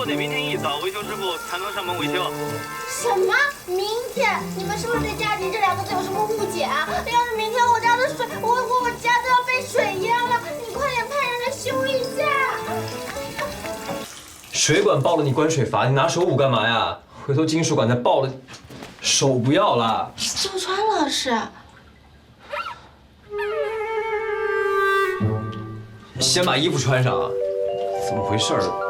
不过得明天一早维修师傅才能上门维修。什么？明天？你们是不是对“家庭”这两个字有什么误解啊？要是明天我家的水，我我我家都要被水淹了，你快点派人来修一下。水管爆了你关水阀，你拿手捂干嘛呀？回头金属管再爆了，手不要了。周川老师，先把衣服穿上啊！怎么回事儿？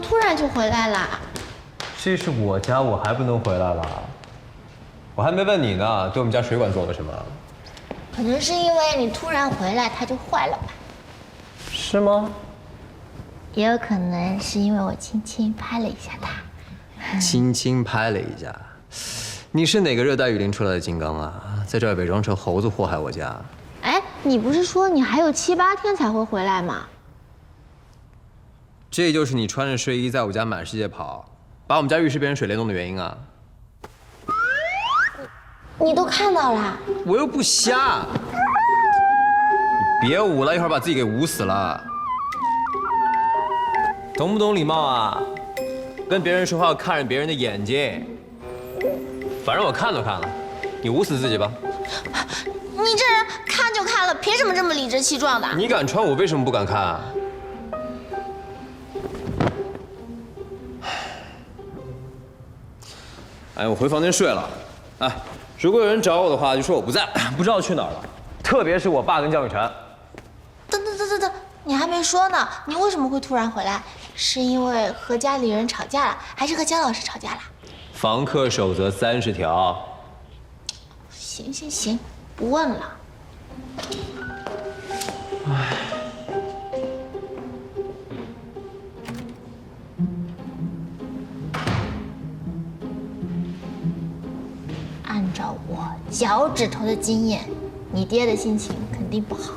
么突然就回来了？这是我家，我还不能回来了？我还没问你呢，对我们家水管做了什么？可能是因为你突然回来，它就坏了吧？是吗？也有可能是因为我轻轻拍了一下它。轻轻拍了一下。你是哪个热带雨林出来的金刚啊？在这儿伪装成猴子祸害我家？哎，你不是说你还有七八天才会回来吗？这就是你穿着睡衣在我家满世界跑，把我们家浴室变成水帘洞的原因啊！你都看到了？我又不瞎，你别捂了，一会儿把自己给捂死了。懂不懂礼貌啊？跟别人说话要看着别人的眼睛。反正我看都看了，你捂死自己吧。你这人看就看了，凭什么这么理直气壮的？你敢穿，我为什么不敢看啊？哎，我回房间睡了。哎，如果有人找我的话，就说我不在，不知道去哪儿了。特别是我爸跟江雨晨。等等等等等，你还没说呢，你为什么会突然回来？是因为和家里人吵架了，还是和江老师吵架了？房客守则三十条。行行行，不问了。脚趾头的经验，你爹的心情肯定不好。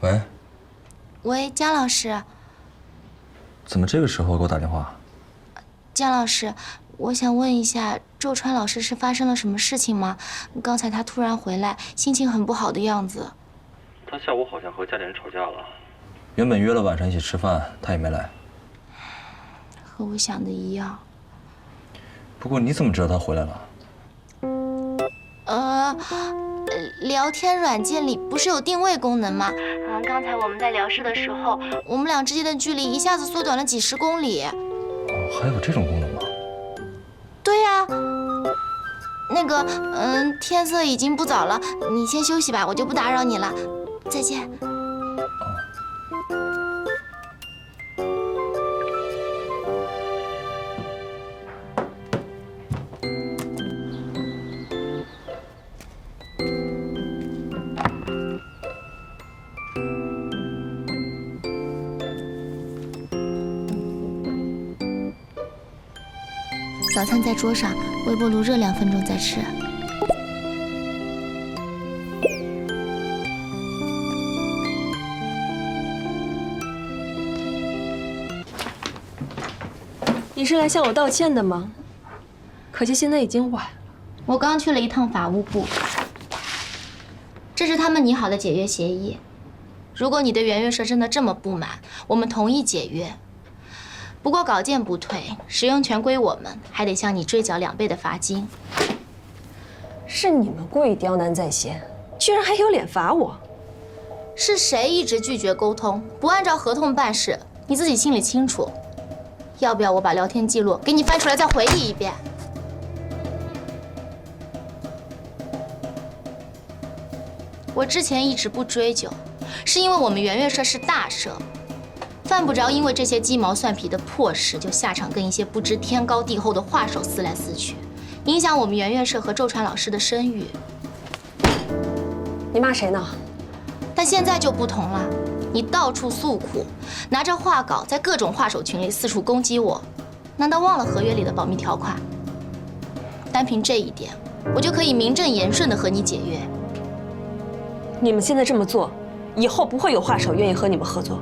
喂，喂，姜老师，怎么这个时候给我打电话？姜老师，我想问一下，周川老师是发生了什么事情吗？刚才他突然回来，心情很不好的样子。他下午好像和家里人吵架了。原本约了晚上一起吃饭，他也没来。和我想的一样。不过你怎么知道他回来了？呃，聊天软件里不是有定位功能吗？嗯，刚才我们在聊事的时候，我们俩之间的距离一下子缩短了几十公里。哦，还有这种功能吗？对呀。那个，嗯，天色已经不早了，你先休息吧，我就不打扰你了。再见。早餐在桌上，微波炉热两分钟再吃。是来向我道歉的吗？可惜现在已经晚了。我刚去了一趟法务部，这是他们拟好的解约协议。如果你对圆月社真的这么不满，我们同意解约。不过稿件不退，使用权归我们，还得向你追缴两倍的罚金。是你们故意刁难在先，居然还有脸罚我？是谁一直拒绝沟通，不按照合同办事？你自己心里清楚。要不要我把聊天记录给你翻出来再回忆一遍？我之前一直不追究，是因为我们圆月社是大社，犯不着因为这些鸡毛蒜皮的破事就下场跟一些不知天高地厚的画手撕来撕去，影响我们圆月社和周传老师的声誉。你骂谁呢？但现在就不同了。你到处诉苦，拿着画稿在各种画手群里四处攻击我，难道忘了合约里的保密条款？单凭这一点，我就可以名正言顺的和你解约。你们现在这么做，以后不会有画手愿意和你们合作。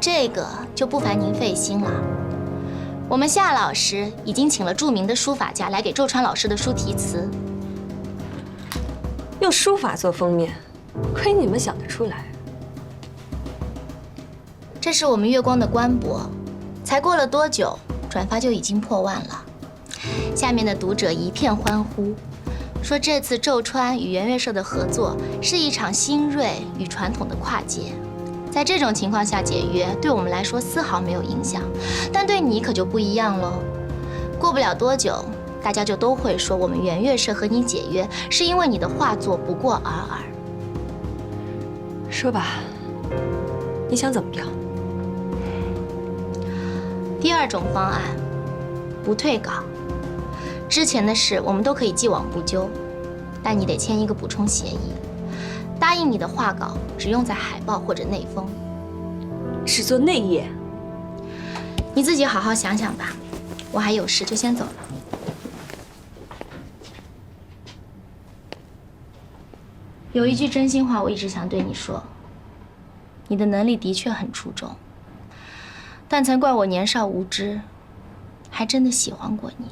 这个就不烦您费心了。我们夏老师已经请了著名的书法家来给周川老师的书题词。用书法做封面，亏你们想得出来。这是我们月光的官博，才过了多久，转发就已经破万了。下面的读者一片欢呼，说这次周川与圆月社的合作是一场新锐与传统的跨界。在这种情况下解约，对我们来说丝毫没有影响，但对你可就不一样喽。过不了多久，大家就都会说我们圆月社和你解约，是因为你的画作不过尔尔。说吧，你想怎么样？第二种方案，不退稿。之前的事我们都可以既往不咎，但你得签一个补充协议，答应你的画稿只用在海报或者内封。只做内页。你自己好好想想吧，我还有事，就先走了。有一句真心话，我一直想对你说。你的能力的确很出众，但曾怪我年少无知，还真的喜欢过你。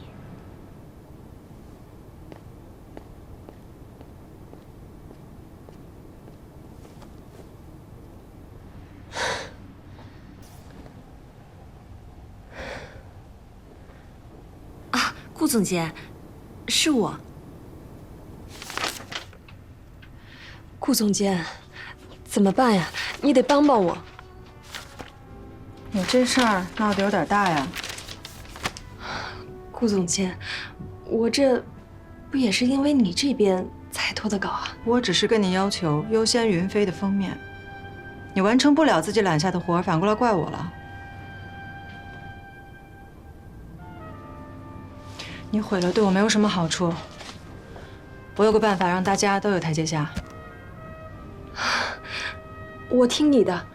啊，顾总监，是我。顾总监，怎么办呀？你得帮帮我。你这事儿闹得有点大呀。顾总监，我这不也是因为你这边才拖的稿啊？我只是跟你要求优先云飞的封面，你完成不了自己揽下的活，反过来怪我了。你毁了对我没有什么好处。我有个办法，让大家都有台阶下。我听你的。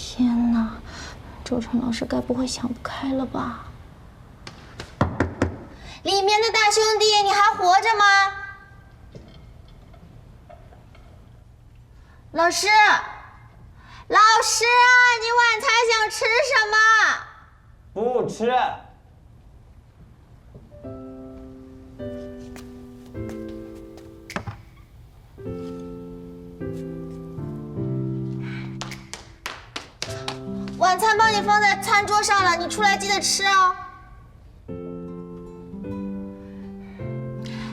天哪，周川老师该不会想不开了吧？里面的大兄弟，你还活着吗？老师，老师啊，你晚餐想吃什么？不吃。晚餐帮你放在餐桌上了，你出来记得吃哦。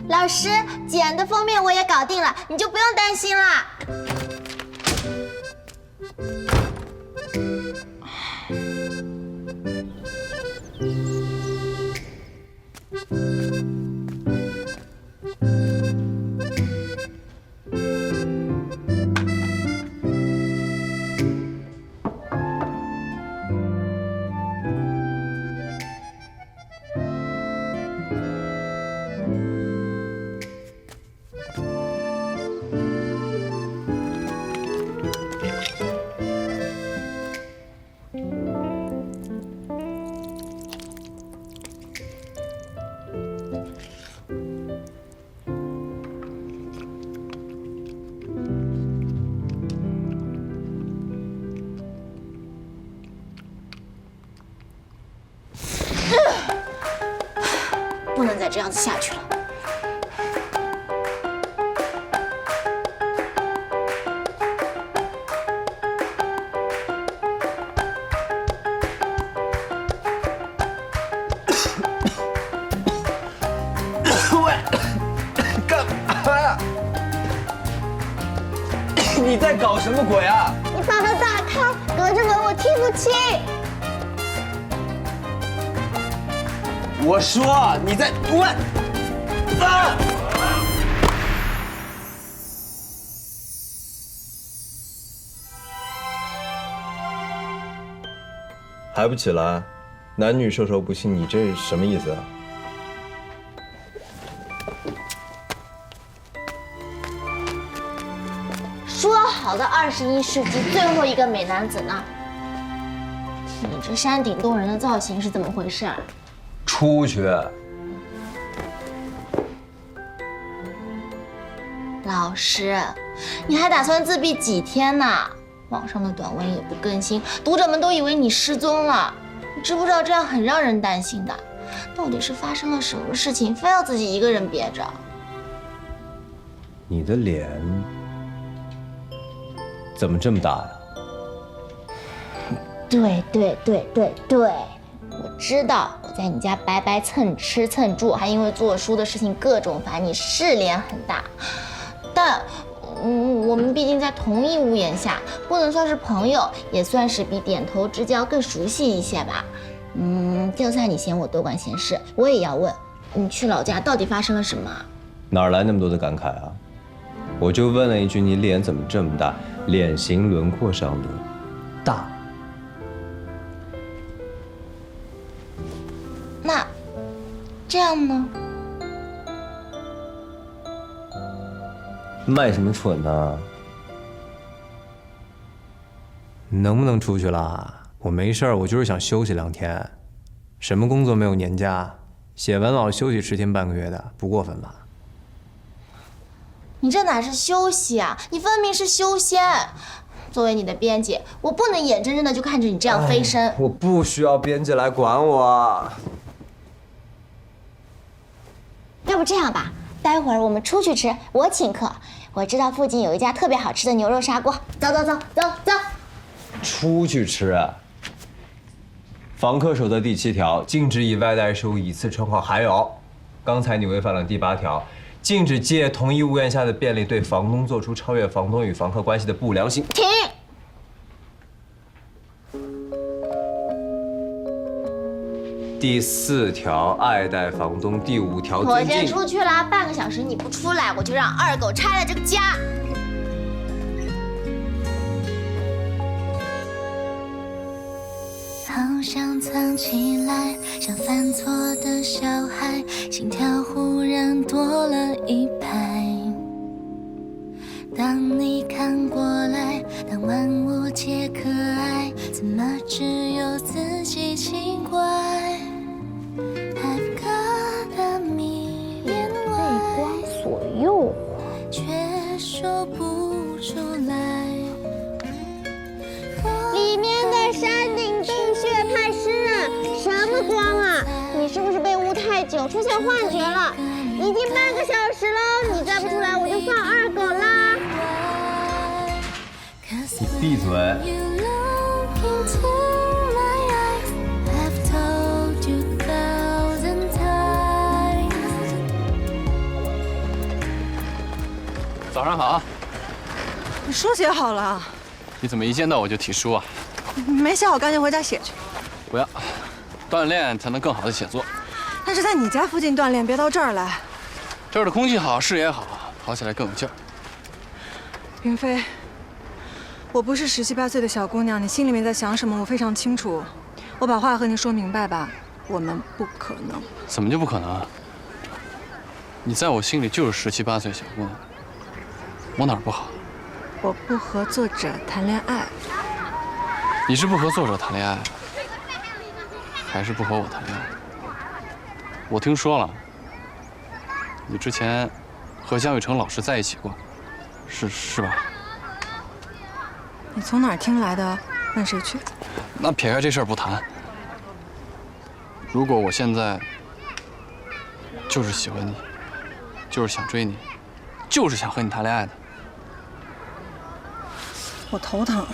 老师，简的封面我也搞定了，你就不用担心了。样子下去了。喂干嘛呀？你在搞什么鬼啊？你把它打开，隔着门我听不清。我说你在滚啊！还不起来？男女授受不亲你这是什么意思啊？说好的二十一世纪最后一个美男子呢？你这山顶洞人的造型是怎么回事啊？出去。老师，你还打算自闭几天呢？网上的短文也不更新，读者们都以为你失踪了。你知不知道这样很让人担心的？到底是发生了什么事情，非要自己一个人憋着？你的脸怎么这么大呀？对对对对对，我知道我在你家白白蹭吃蹭住，还因为做书的事情各种烦你，是脸很大。但，嗯，我们毕竟在同一屋檐下，不能算是朋友，也算是比点头之交更熟悉一些吧。嗯，就算你嫌我多管闲事，我也要问，你去老家到底发生了什么？哪来那么多的感慨啊？我就问了一句，你脸怎么这么大？脸型轮廓上的大。样呢？卖什么蠢呢？能不能出去啦？我没事儿，我就是想休息两天。什么工作没有年假？写完老休息十天半个月的，不过分吧？你这哪是休息啊？你分明是修仙。作为你的编辑，我不能眼睁睁的就看着你这样飞升。我不需要编辑来管我。要不这样吧，待会儿我们出去吃，我请客。我知道附近有一家特别好吃的牛肉砂锅，走走走走走。出去吃啊？房客守则第七条，禁止以外带收以次称号。还有，刚才你违反了第八条，禁止借同一屋檐下的便利对房东做出超越房东与房客关系的不良行。停。第四条，爱戴房东；第五条，我先出去了，半个小时你不出来，我就让二狗拆了这个家。好想藏起来，像犯错的小孩，心跳忽然多了一拍。出现幻觉了？已经半个小时了，你再不出来，我就放二狗啦！你闭嘴！早上好，你书写好了？你怎么一见到我就提书啊？没写好，赶紧回家写去。不要，锻炼才能更好的写作。但是在你家附近锻炼，别到这儿来。这儿的空气好，视野好，跑起来更有劲儿。云飞，我不是十七八岁的小姑娘，你心里面在想什么，我非常清楚。我把话和你说明白吧，我们不可能。怎么就不可能？你在我心里就是十七八岁小姑娘，我哪儿不好？我不和作者谈恋爱。你是不和作者谈恋爱，还是不和我谈恋爱？我听说了，你之前和江雨成老师在一起过，是是吧？你从哪儿听来的？问谁去？那撇开这事儿不谈，如果我现在就是喜欢你，就是想追你，就是想和你谈恋爱的，我头疼。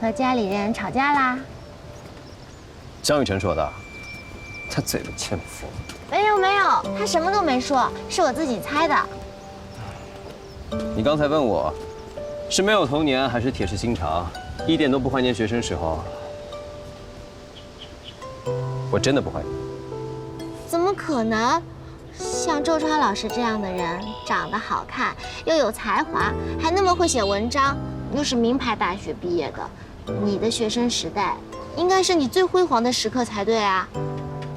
和家里人吵架啦？江雨晨说的，他嘴巴欠佛。没有没有，他什么都没说，是我自己猜的。你刚才问我，是没有童年还是铁石心肠，一点都不怀念学生时候？我真的不怀念。怎么可能？像周川老师这样的人，长得好看，又有才华，还那么会写文章，又是名牌大学毕业的，你的学生时代应该是你最辉煌的时刻才对啊。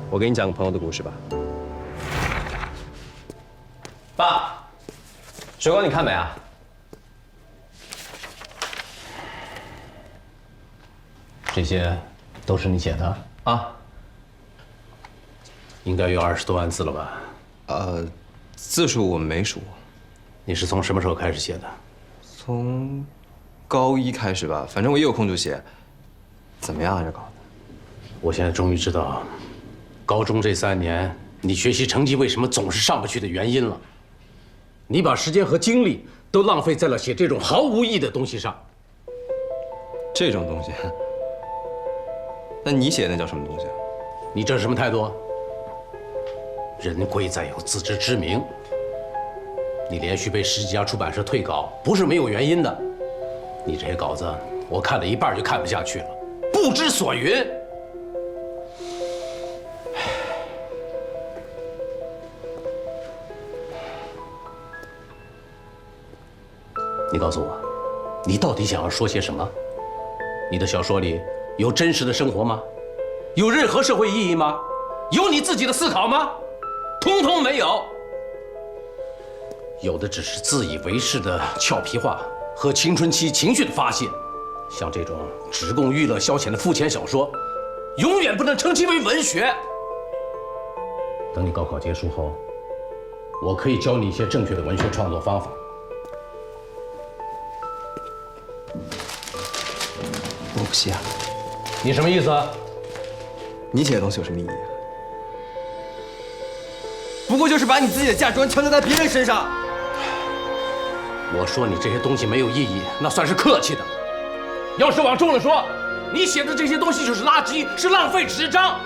我给你讲个朋友的故事吧。爸，水果你看没啊？这些都是你写的，啊，应该有二十多万字了吧？呃，字数我没数，你是从什么时候开始写的？从高一开始吧，反正我一有空就写。怎么样啊，这稿子？我现在终于知道，高中这三年你学习成绩为什么总是上不去的原因了。你把时间和精力都浪费在了写这种毫无意义的东西上。这种东西，那你写的那叫什么东西啊？你这是什么态度？人贵在有自知之明。你连续被十几家出版社退稿，不是没有原因的。你这些稿子，我看了一半就看不下去了，不知所云。你告诉我，你到底想要说些什么？你的小说里有真实的生活吗？有任何社会意义吗？有你自己的思考吗？通通没有。有的只是自以为是的俏皮话和青春期情绪的发泄。像这种只供娱乐消遣的肤浅小说，永远不能称其为文学。等你高考结束后，我可以教你一些正确的文学创作方法。我不写啊。你什么意思？你写的东西有什么意义啊？不过就是把你自己的价值观强加在别人身上。我说你这些东西没有意义，那算是客气的。要是往重了说，你写的这些东西就是垃圾，是浪费纸张。